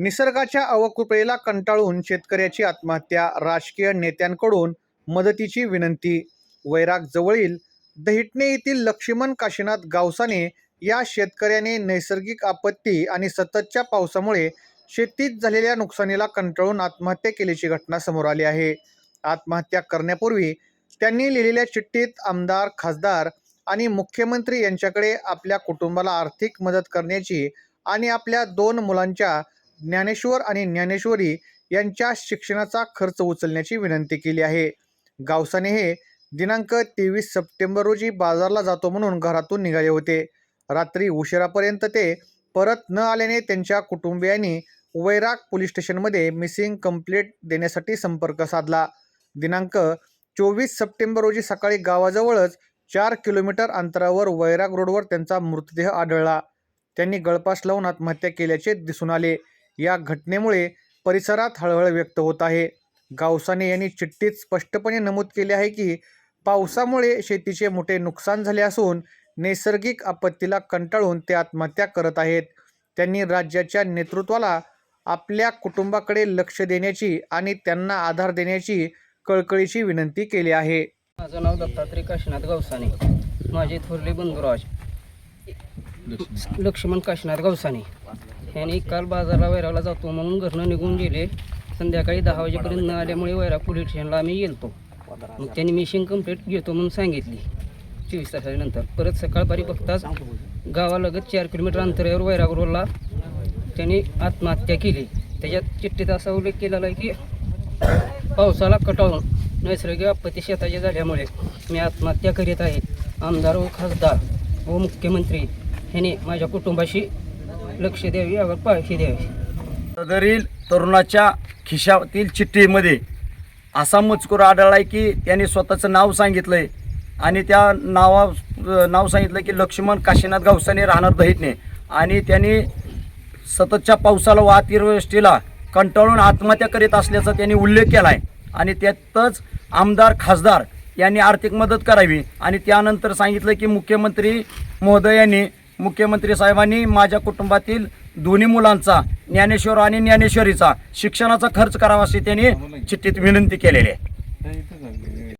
निसर्गाच्या अवकृपेला कंटाळून शेतकऱ्याची आत्महत्या राजकीय नेत्यांकडून मदतीची विनंती. वैराग जवळील दहिटणे येथील लक्ष्मण काशीनाथ गावसाने या शेतकऱ्याने नैसर्गिक आपत्ती आणि सततच्या पावसामुळे शेतीत झालेल्या नुकसानीला कंटाळून आत्महत्या केल्याची घटना समोर आली आहे. आत्महत्या करण्यापूर्वी त्यांनी लिहिलेल्या चिठ्ठीत आमदार खासदार आणि मुख्यमंत्री यांच्याकडे आपल्या कुटुंबाला आर्थिक मदत करण्याची आणि आपल्या दोन मुलांच्या ज्ञानेश्वर आणि ज्ञानेश्वरी यांच्या शिक्षणाचा खर्च उचलण्याची विनंती केली आहे. गावसाने हे दिनांक तेवीस सप्टेंबर रोजी बाजारला जातो म्हणून घरातून निघाले होते. रात्री उशिरापर्यंत ते परत न आल्याने त्यांच्या कुटुंबियांनी वैराग पोलीस स्टेशनमध्ये मिसिंग कंप्लेंट देण्यासाठी संपर्क साधला. दिनांक चोवीस सप्टेंबर रोजी सकाळी गावाजवळच चार किलोमीटर अंतरावर वैराग रोडवर त्यांचा मृतदेह आढळला. त्यांनी गळपास लावून आत्महत्या केल्याचे दिसून आले. या घटनेमुळे परिसरात हळहळ व्यक्त होत आहे. गावसाने यांनी चिठ्ठीत स्पष्टपणे नमूद केले आहे की पावसामुळे शेतीचे मोठे नुकसान झाले असून नैसर्गिक आपत्तीला कंटाळून ते आत्महत्या करत आहेत. त्यांनी राज्याच्या नेतृत्वाला आपल्या कुटुंबाकडे लक्ष देण्याची आणि त्यांना आधार देण्याची कळकळीची विनंती केली आहे. माझं नाव दत्तात्रय काशीनाथ गवसाने. माझे थोरले बंधुराज. लक्ष्मण काशीनाथ गवसाने. ह्याने काल बाजारला वैरागला जातो म्हणून घरनं निघून गेले. संध्याकाळी दहा वाजेपर्यंत न आल्यामुळे वैराग पोलीस स्टेशनला आम्ही गेलतो. मग त्यांनी मिशिंग कंप्लीट घेतो म्हणून सांगितली. चोवीस तासानंतर परत सकाळपारी बघताच गावालगत चार किलोमीटर अंतरावर वैराग त्याने त्यांनी आत्महत्या केली. त्याच्यात चिठ्ठीत असा उल्लेख केलेला आहे की पावसाला कटाळून नैसर्गिक आपत्ती शेताच्या झाल्यामुळे मी आत्महत्या करीत आहे. आमदार व खासदार व मुख्यमंत्री ह्यांनी माझ्या कुटुंबाशी लक्ष द्यावे यावर पाळशी द्यावी. सदरील तरुणाच्या खिशातील चिठ्ठीमध्ये असा मजकूर आढळला आहे की त्याने स्वतःचं नाव सांगितलं आहे आणि त्या नावा नाव सांगितलं की लक्ष्मण काशीनाथ गावसाने राहणार दहितने. आणि त्यांनी सततच्या पावसाला व अतिवृष्टीला कंटाळून आत्महत्या करीत असल्याचा त्यांनी उल्लेख केला आहे आणि त्यातच आमदार खासदार यांनी आर्थिक मदत करावी. आणि त्यानंतर सांगितलं की मुख्यमंत्री महोदयांनी मुख्यमंत्री साहेबांनी माझ्या कुटुंबातील दोन्ही मुलांचा ज्ञानेश्वर आणि ज्ञानेश्वरीचा शिक्षणाचा खर्च करावा अशी त्यांनी चिठ्ठीत विनंती केलेली आहे.